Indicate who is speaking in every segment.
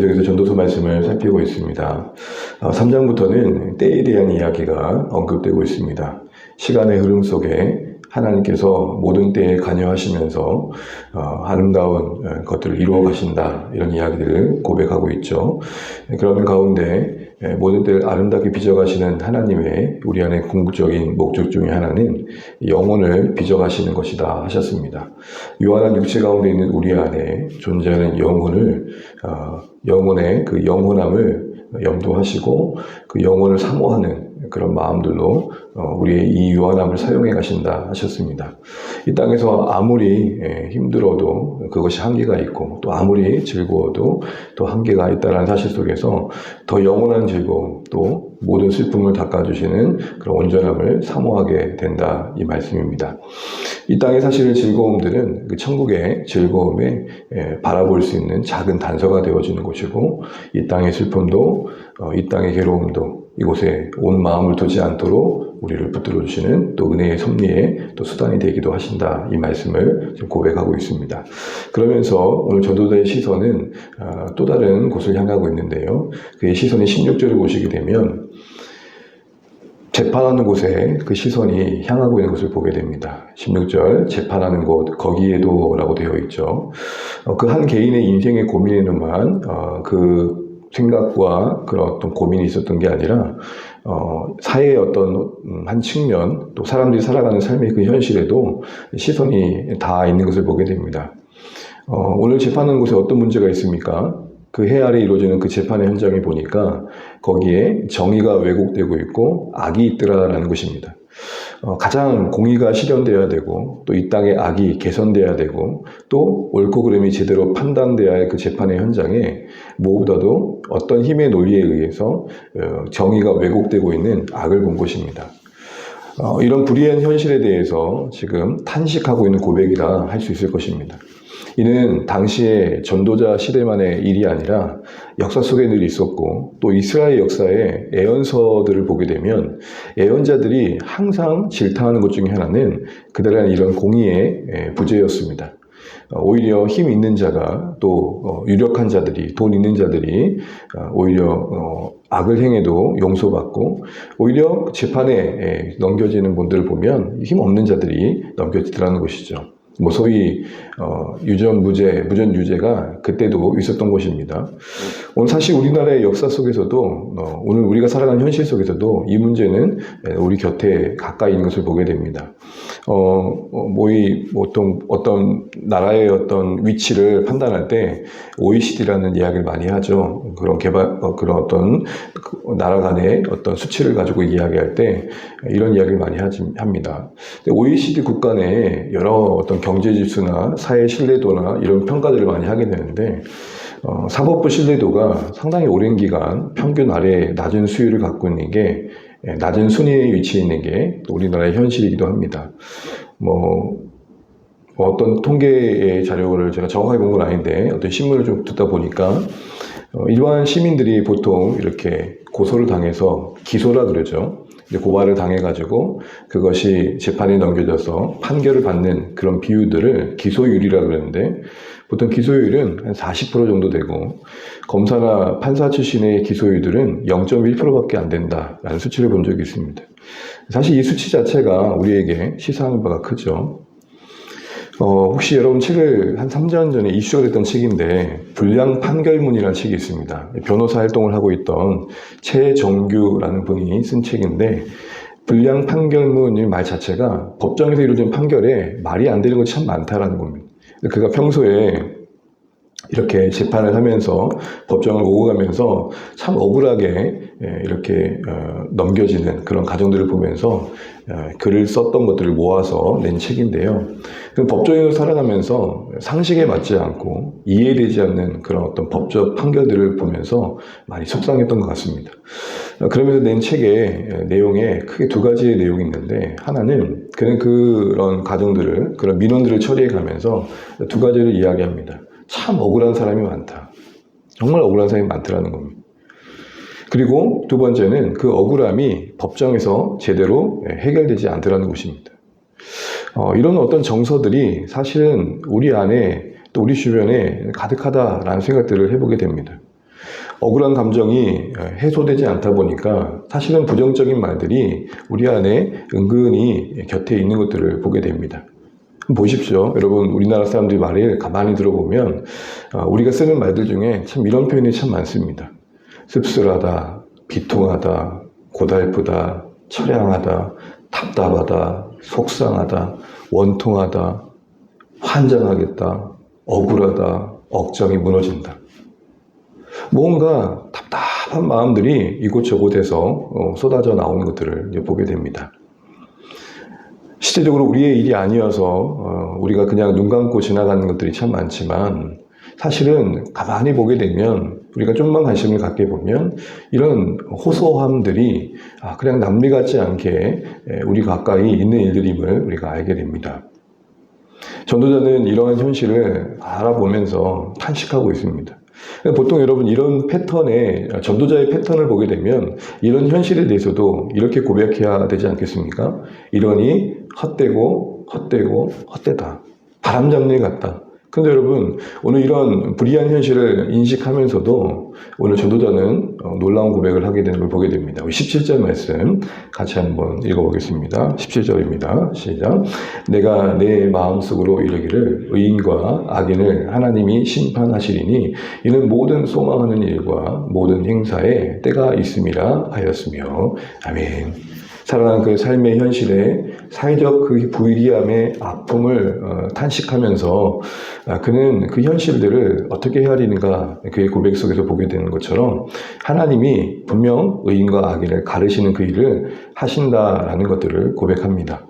Speaker 1: 계속해서 전도서 말씀을 살피고 있습니다. 3장부터는 때에 대한 이야기가 언급되고 있습니다. 시간의 흐름 속에 하나님께서 모든 때에 관여하시면서 어, 아름다운 어, 것들을 이루어 가신다 이런 이야기들을 고백하고 있죠. 그런 가운데 예, 모든 때를 아름답게 빚어가시는 하나님의 우리 안에 궁극적인 목적 중에 하나는 영혼을 빚어가시는 것이다 하셨습니다. 요한한 육체 가운데 있는 우리 안에 존재하는 영혼을 어, 영혼의 그 영혼함을 염두하시고 그 영혼을 사모하는 그런 마음들로 어, 우리의 이 유한함을 사용해 가신다 하셨습니다. 이 땅에서 아무리 예, 힘들어도 그것이 한계가 있고 또 아무리 즐거워도 또 한계가 있다는 사실 속에서 더 영원한 즐거움 또 모든 슬픔을 닦아주시는 그런 온전함을 사모하게 된다 이 말씀입니다. 이 땅의 사실은 즐거움들은 그 천국의 즐거움에 예, 바라볼 수 있는 작은 단서가 되어지는 곳이고 이 땅의 슬픔도 어, 이 땅의 괴로움도 이곳에 온 마음을 두지 않도록 우리를 붙들어 주시는 또 은혜의 섭리에 또 수단이 되기도 하신다 이 말씀을 지금 고백하고 있습니다. 그러면서 오늘 전도자의 시선은 어, 또 다른 곳을 향하고 있는데요. 그의 시선이 16절을 보시게 되면 재판하는 곳에 그 시선이 향하고 있는 것을 보게 됩니다. 16절 재판하는 곳 거기에도 라고 되어 있죠. 그 한 개인의 인생의 고민에만 어, 그 생각과 그런 어떤 고민이 있었던 게 아니라 어, 사회의 어떤 음, 한 측면 또 사람들이 살아가는 삶의 그 현실에도 시선이 다 있는 것을 보게 됩니다. 어, 오늘 재판하는 곳에 어떤 문제가 있습니까? 그해 아래 이루어지는 그 재판의 현장에 보니까 거기에 정의가 왜곡되고 있고 악이 있더라라는 것입니다. 어, 가장 공의가 실현돼야 되고 또 이 땅의 악이 개선돼야 되고 또 옳고 그름이 제대로 할그 재판의 현장에 무엇보다도 어떤 힘의 논리에 의해서 어, 정의가 왜곡되고 있는 악을 본 것입니다. 어, 이런 불의한 현실에 대해서 지금 탄식하고 있는 고백이라 할 수 있을 것입니다. 이는 당시의 전도자 시대만의 일이 아니라 역사 속에 늘 있었고 또 이스라엘 역사의 애언서들을 보게 되면 애언자들이 항상 질타하는 것 중에 하나는 그들의 이런 공의의 부재였습니다. 어, 오히려 힘 있는 자가 또 어, 유력한 자들이 돈 있는 자들이 어, 오히려 악을 행해도 용서받고 오히려 재판에 넘겨지는 분들을 보면 힘 없는 자들이 넘겨지더라는 것이죠. 뭐 소위 어, 유전 무죄, 무전 유죄가 그때도 있었던 것입니다. 오늘 사실 우리나라의 역사 속에서도 어, 오늘 우리가 살아가는 현실 속에서도 이 문제는 우리 곁에 가까이 있는 것을 보게 됩니다. 어, 어 뭐이 뭐 어떤 어떤 나라의 어떤 위치를 판단할 때 OECD라는 이야기를 많이 하죠. 그런 개발 어, 그런 어떤 그 나라 간의 어떤 수치를 가지고 이야기할 때 이런 이야기를 많이 하지, 합니다. OECD 국가 내에 여러 어떤 경제 지수나 사회 신뢰도나 이런 평가들을 많이 하게 되는데 어, 사법부 신뢰도가 상당히 오랜 기간 평균 아래 낮은 수율을 갖고 있는 게 예, 낮은 순위에 위치해 있는 게 우리나라의 현실이기도 합니다. 뭐, 뭐 어떤 통계의 자료를 제가 정확하게 본 건 아닌데 어떤 신문을 좀 듣다 보니까 어, 일반 시민들이 보통 이렇게 고소를 당해서 기소라 그러죠. 고발을 당해가지고 그것이 재판에 넘겨져서 판결을 받는 그런 비율들을 기소율이라 그러는데 보통 기소율은 한 40% 정도 되고 검사나 판사 출신의 기소율들은 0.1%밖에 안 된다라는 수치를 본 적이 있습니다. 사실 이 수치 자체가 우리에게 시사하는 바가 크죠. 어, 혹시 여러분 책을 한 3년 전에 이슈가 됐던 책인데 불량 판결문이라는 책이 있습니다. 변호사 활동을 하고 있던 최정규라는 분이 쓴 책인데 불량 판결문의 말 자체가 법정에서 이루어진 판결에 말이 안 되는 것이 참 많다라는 겁니다. 그가 평소에 이렇게 재판을 하면서 법정을 오고 가면서 참 억울하게 예, 이렇게 어, 넘겨지는 그런 가정들을 보면서 어, 글을 썼던 것들을 모아서 낸 책인데요. 그 법조인으로 살아가면서 상식에 맞지 않고 이해되지 않는 그런 어떤 법적 판결들을 보면서 많이 속상했던 것 같습니다. 어, 그러면서 낸 책의 내용에 크게 두 가지의 내용이 있는데 하나는 그는 그런 가정들을 그런 민원들을 처리해 가면서 두 가지를 이야기합니다. 참 억울한 사람이 많다. 정말 억울한 사람이 많더라는 겁니다. 그리고 두 번째는 그 억울함이 법정에서 제대로 해결되지 않더라는 것입니다. 어, 이런 어떤 정서들이 사실은 우리 안에 또 우리 주변에 가득하다라는 생각들을 해보게 됩니다. 억울한 감정이 해소되지 않다 보니까 사실은 부정적인 말들이 우리 안에 은근히 곁에 있는 것들을 보게 됩니다. 보십시오. 여러분, 우리나라 사람들이 말을 가만히 들어보면, 어, 우리가 쓰는 말들 중에 참 이런 표현이 참 많습니다. 씁쓸하다, 비통하다, 고달프다, 처량하다, 답답하다, 속상하다, 원통하다, 환장하겠다, 억울하다, 억정이 무너진다. 뭔가 답답한 마음들이 이곳저곳에서 어, 쏟아져 나오는 것들을 보게 됩니다. 실제적으로 우리의 일이 아니어서 어, 우리가 그냥 눈 감고 지나가는 것들이 참 많지만 사실은 가만히 보게 되면 우리가 좀만 관심을 갖게 보면 이런 호소함들이 아, 그냥 남미 같지 않게 에, 우리 가까이 있는 일들임을 우리가 알게 됩니다. 전도자는 이러한 현실을 알아보면서 탄식하고 있습니다. 보통 여러분 이런 패턴에 전도자의 패턴을 보게 되면 이런 현실에 대해서도 이렇게 고백해야 되지 않겠습니까? 이러니 헛되고 헛되고 헛되다. 바람잡는 일 같다. 근데 여러분 오늘 이런 불이한 현실을 인식하면서도 오늘 전도자는 어, 놀라운 고백을 하게 되는 걸 보게 됩니다. 17절 말씀 같이 한번 읽어보겠습니다. 17절입니다. 시작. 내가 내 마음속으로 이르기를 의인과 악인을 하나님이 심판하시리니 이는 모든 소망하는 일과 모든 행사에 때가 있음이라 하였으며 아멘. 살아난 그 삶의 현실에 사회적 그 불이함의 아픔을 어, 탄식하면서 아, 그는 그 현실들을 어떻게 헤아리는가 그의 고백 속에서 보게 되는 것처럼 하나님이 분명 의인과 악인을 가르시는 그 일을 하신다라는 것들을 고백합니다.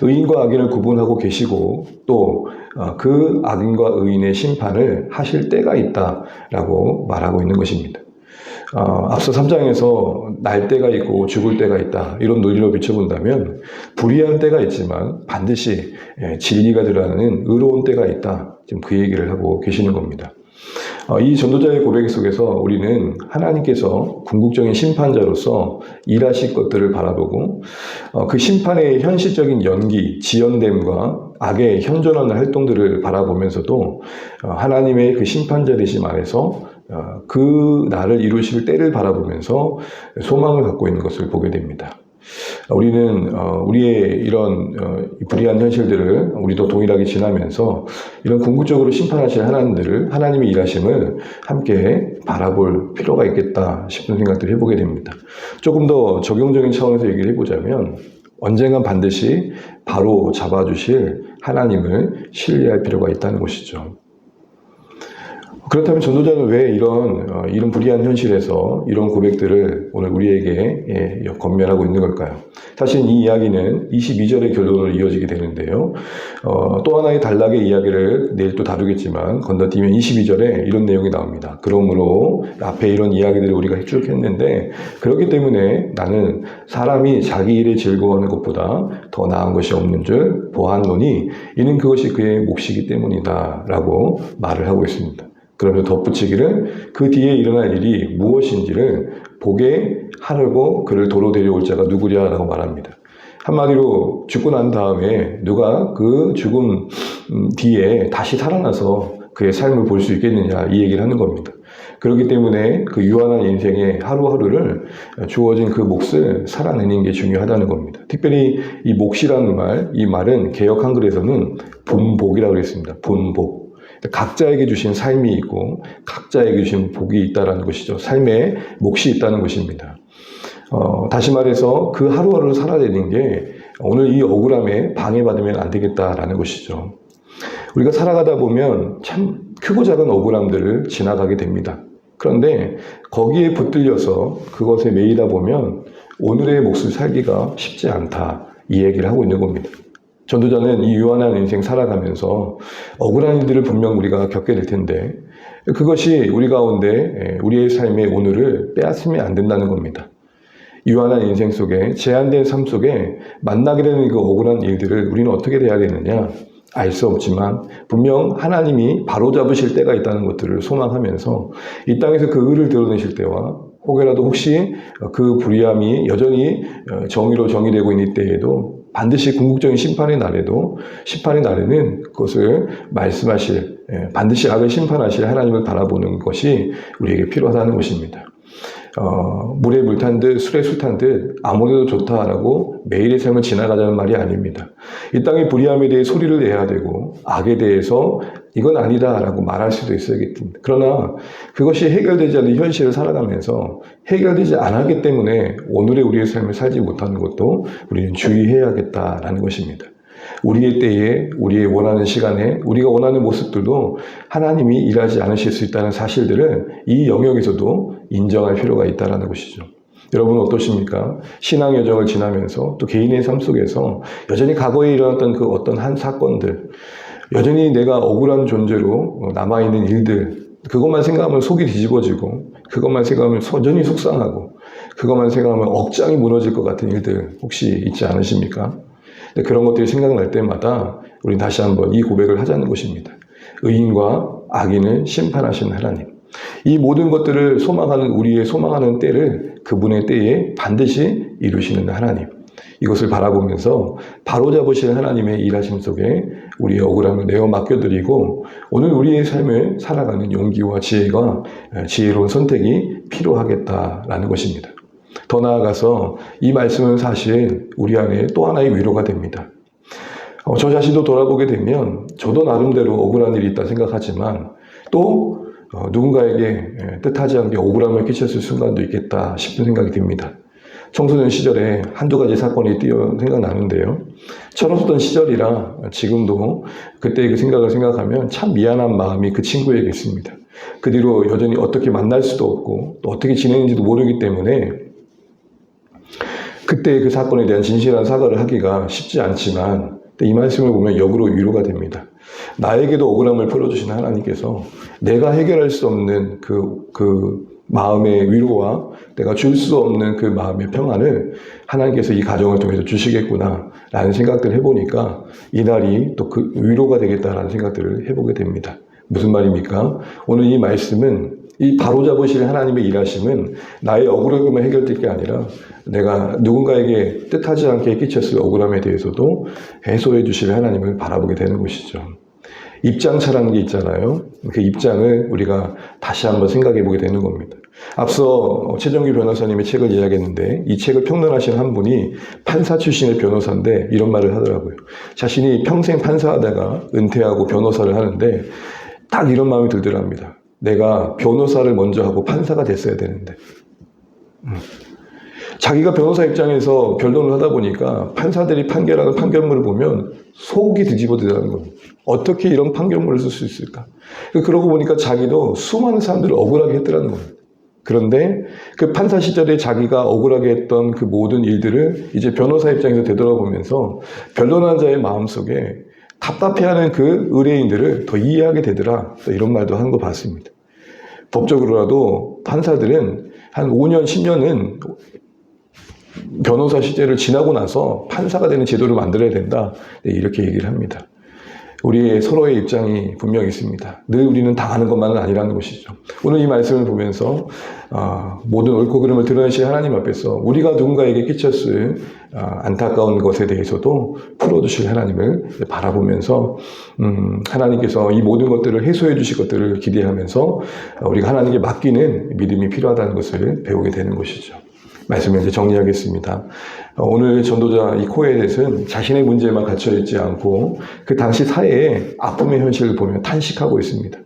Speaker 1: 의인과 악인을 구분하고 계시고 또 그 악인과 의인의 심판을 하실 때가 있다라고 말하고 있는 것입니다. 어, 앞서 3장에서 날 때가 있고 죽을 때가 있다. 이런 논리로 비춰본다면 불의한 때가 있지만 반드시 예, 진리가 드러나는 의로운 때가 있다. 지금 그 얘기를 하고 계시는 겁니다. 어, 이 전도자의 고백 속에서 우리는 하나님께서 궁극적인 심판자로서 일하실 것들을 바라보고 어, 그 심판의 현실적인 연기, 지연됨과 악의 현존하는 활동들을 바라보면서도 어, 하나님의 그 심판자 되심 안에서 어, 그 나를 이루실 때를 바라보면서 소망을 갖고 있는 것을 보게 됩니다. 우리는 어, 우리의 이런 어, 불의한 현실들을 우리도 동일하게 지나면서 이런 궁극적으로 심판하실 하나님들을 하나님의 일하심을 함께 바라볼 필요가 있겠다 싶은 생각들을 해보게 됩니다. 조금 더 적용적인 차원에서 얘기를 해보자면 언젠간 반드시 바로 잡아주실 하나님을 신뢰할 필요가 있다는 것이죠. 그렇다면 전도자는 왜 이런 어, 이런 불이한 현실에서 이런 고백들을 오늘 우리에게 예, 건면하고 있는 걸까요? 사실 이 이야기는 22절의 결론으로 이어지게 되는데요. 어, 또 하나의 단락의 이야기를 내일 또 다루겠지만 건너뛰면 22절에 이런 내용이 나옵니다. 그러므로 앞에 이런 이야기들을 우리가 쭉 했는데 그렇기 때문에 나는 사람이 자기 일에 즐거워하는 것보다 더 나은 것이 없는 줄 보았노니 이는 그것이 그의 몫이기 때문이다라고 말을 하고 있습니다. 그러면 덧붙이기를 그 뒤에 일어날 일이 무엇인지를 보게 하려고 그를 도로 데려올 자가 누구랴라고 말합니다. 한마디로 죽고 난 다음에 누가 그 죽음 뒤에 다시 살아나서 그의 삶을 볼 수 있겠느냐 이 얘기를 하는 겁니다. 그렇기 때문에 그 유한한 인생의 하루하루를 주어진 그 몫을 살아내는 게 중요하다는 겁니다. 특별히 이 몫이라는 말, 이 말은 개혁 한글에서는 분복이라고 했습니다. 분복. 각자에게 주신 삶이 있고 각자에게 주신 복이 있다는 것이죠. 삶에 몫이 있다는 것입니다. 어, 다시 말해서 그 하루하루를 살아내는 게 오늘 이 억울함에 방해받으면 안 되겠다라는 것이죠. 우리가 살아가다 보면 참 크고 작은 억울함들을 지나가게 됩니다. 그런데 거기에 붙들려서 그것에 매이다 보면 오늘의 몫을 살기가 쉽지 않다. 이 얘기를 하고 있는 겁니다. 전도자는 이 유한한 인생 살아가면서 억울한 일들을 분명 우리가 겪게 될 텐데 그것이 우리 가운데 예, 우리의 삶의 오늘을 빼앗으면 안 된다는 겁니다. 유한한 인생 속에 제한된 삶 속에 만나게 되는 그 억울한 일들을 우리는 어떻게 해야 되느냐 알 수 없지만 분명 하나님이 바로잡으실 때가 있다는 것들을 소망하면서 이 땅에서 그 의를 드러내실 때와 혹여라도 혹시 그 불의함이 여전히 어, 정의로 정의되고 있는 때에도 반드시 궁극적인 심판의 날에도 심판의 날에는 그것을 말씀하실 예, 반드시 악을 심판하실 하나님을 바라보는 것이 우리에게 필요하다는 것입니다. 어, 물에 물탄 듯 술에 술탄 듯 아무래도 좋다라고 매일의 삶을 지나가자는 말이 아닙니다. 이 땅의 불의함에 대해 소리를 내야 되고 악에 대해서 이건 아니다라고 말할 수도 있어야 겠습니다. 그러나 그것이 해결되지 않는 현실을 살아가면서 해결되지 않았기 때문에 오늘의 우리의 삶을 살지 못하는 것도 우리는 주의해야겠다라는 것입니다. 우리의 때에, 우리의 원하는 시간에, 우리가 원하는 모습들도 하나님이 일하지 않으실 수 있다는 사실들을 이 영역에서도 인정할 필요가 있다는 것이죠. 여러분 어떠십니까? 신앙 여정을 지나면서 또 개인의 삶 속에서 여전히 과거에 일어났던 그 어떤 한 사건들, 여전히 내가 억울한 존재로 남아있는 일들, 그것만 생각하면 속이 뒤집어지고, 그것만 생각하면 여전히 속상하고, 그것만 생각하면 억장이 무너질 것 같은 일들 혹시 있지 않으십니까? 근데 그런 것들이 생각날 때마다 우리 다시 한번 이 고백을 하자는 것입니다. 의인과 악인을 심판하신 하나님. 이 모든 것들을 소망하는 우리의 소망하는 때를 그분의 때에 반드시 이루시는 하나님. 이것을 바라보면서 바로잡으시는 하나님의 일하심 속에 우리의 억울함을 내어 맡겨드리고 오늘 우리의 삶을 살아가는 용기와 지혜가 지혜로운 선택이 필요하겠다라는 것입니다. 더 나아가서 이 말씀은 사실 우리 안에 또 하나의 위로가 됩니다. 어, 저 자신도 돌아보게 되면 저도 나름대로 억울한 일이 있다 생각하지만 또 어, 누군가에게 예, 뜻하지 않게 억울함을 끼쳤을 순간도 있겠다 싶은 생각이 듭니다. 청소년 시절에 한두 가지 사건이 뛰어 생각나는데요. 철없었던 시절이라 지금도 그때의 그 생각을 생각하면 참 미안한 마음이 그 친구에게 있습니다. 그 뒤로 여전히 어떻게 만날 수도 없고 또 어떻게 지내는지도 모르기 때문에 그때 그 사건에 대한 진실한 사과를 하기가 쉽지 않지만 이 말씀을 보면 역으로 위로가 됩니다. 나에게도 억울함을 풀어주신 하나님께서 내가 해결할 수 없는 그, 그 마음의 위로와 내가 줄 수 없는 그 마음의 평안을 하나님께서 이 가정을 통해서 주시겠구나 라는 생각들을 해보니까 이날이 또 그 위로가 되겠다라는 생각들을 해보게 됩니다. 무슨 말입니까? 오늘 이 말씀은 이 바로잡으실 하나님의 일하심은 나의 억울함만 해결될 게 아니라 내가 누군가에게 뜻하지 않게 끼쳤을 억울함에 대해서도 해소해 주실 하나님을 바라보게 되는 것이죠. 입장차라는 게 있잖아요. 그 입장을 우리가 다시 한번 생각해 보게 되는 겁니다. 앞서 최정규 변호사님의 책을 이야기했는데 이 책을 평론하신 한 분이 판사 출신의 변호사인데 이런 말을 하더라고요. 자신이 평생 판사하다가 은퇴하고 변호사를 하는데 딱 이런 마음이 들더랍니다. 내가 변호사를 먼저 하고 판사가 됐어야 되는데. 음. 자기가 변호사 입장에서 변론을 하다 보니까 판사들이 판결하는 판결문을 보면 속이 뒤집어지는 겁니다. 어떻게 이런 판결문을 쓸 수 있을까? 그러고 보니까 자기도 수많은 사람들을 억울하게 했더라는 겁니다. 그런데 그 판사 시절에 자기가 억울하게 했던 그 모든 일들을 이제 변호사 입장에서 되돌아보면서 변론한 자의 마음속에 답답해하는 그 의뢰인들을 더 이해하게 되더라. 이런 말도 하는 거 봤습니다. 법적으로라도 판사들은 한 5년, 10년은 변호사 시절을 지나고 나서 판사가 되는 제도를 만들어야 된다. 네, 이렇게 얘기를 합니다. 우리의 서로의 입장이 분명히 있습니다. 늘 우리는 당하는 것만은 아니라는 것이죠. 오늘 이 말씀을 보면서 어, 모든 옳고 그름을 드러내실 하나님 앞에서 우리가 누군가에게 끼쳤을 어, 안타까운 것에 대해서도 풀어주실 하나님을 바라보면서 음, 하나님께서 이 모든 것들을 해소해 주실 것들을 기대하면서 우리가 하나님께 맡기는 믿음이 필요하다는 것을 배우게 되는 것이죠. 말씀을 이제 정리하겠습니다. 어, 오늘 전도자 이 코엘렛은 자신의 문제만 갇혀있지 않고 그 당시 사회의 아픔의 현실을 보며 탄식하고 있습니다.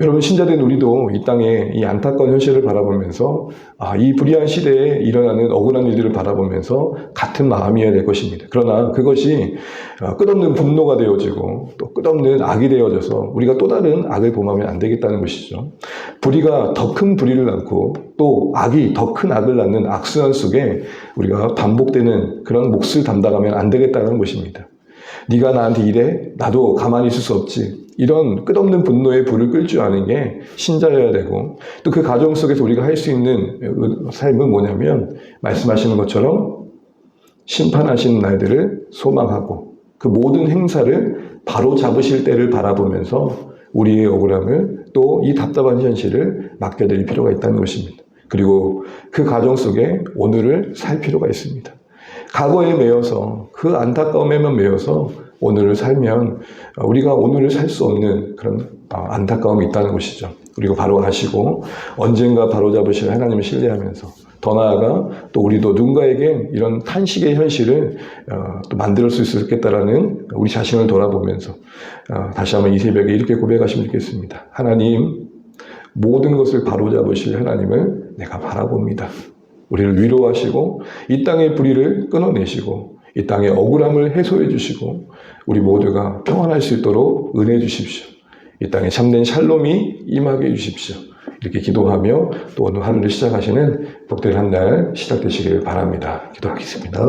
Speaker 1: 여러분 신자된 우리도 이 땅에 이 안타까운 현실을 바라보면서 아, 이 불의한 시대에 일어나는 억울한 일들을 바라보면서 같은 마음이어야 될 것입니다. 그러나 그것이 어, 끝없는 분노가 되어지고 또 끝없는 악이 되어져서 우리가 또 다른 악을 범하면 안 되겠다는 것이죠. 불의가 더 큰 불의를 낳고 또 악이 더 큰 악을 낳는 악순환 속에 우리가 반복되는 그런 몫을 담당하면 안 되겠다는 것입니다. 네가 나한테 이래 나도 가만히 있을 수 없지 이런 끝없는 분노의 불을 끌 줄 아는 게 신자여야 되고 또 그 가정 속에서 우리가 할 수 있는 삶은 뭐냐면 말씀하시는 것처럼 심판하시는 날들을 소망하고 그 모든 행사를 바로 잡으실 때를 바라보면서 우리의 억울함을 또 이 답답한 현실을 맡겨드릴 필요가 있다는 것입니다. 그리고 그 가정 속에 오늘을 살 필요가 있습니다. 과거에 매여서 그 안타까움에만 매여서 오늘을 살면 우리가 오늘을 살 수 없는 그런 어, 안타까움이 있다는 것이죠. 그리고 바로 가시고 언젠가 바로 잡으실 하나님을 신뢰하면서 더 나아가 또 우리도 누군가에게 이런 탄식의 현실을 어, 또 만들 수 있었겠다라는 우리 자신을 돌아보면서 어, 다시 한번 이 새벽에 이렇게 고백하시면 좋겠습니다. 하나님 모든 것을 바로 잡으실 하나님을 내가 바라봅니다. 우리를 위로하시고 이 땅의 불의를 끊어내시고 이 땅의 억울함을 해소해 주시고 우리 모두가 평안할 수 있도록 은혜 주십시오. 이 땅에 참된 샬롬이 임하게 해 주십시오. 이렇게 기도하며 또 오늘 하루를 시작하시는 복된 한 날 시작되시길 바랍니다. 기도하겠습니다.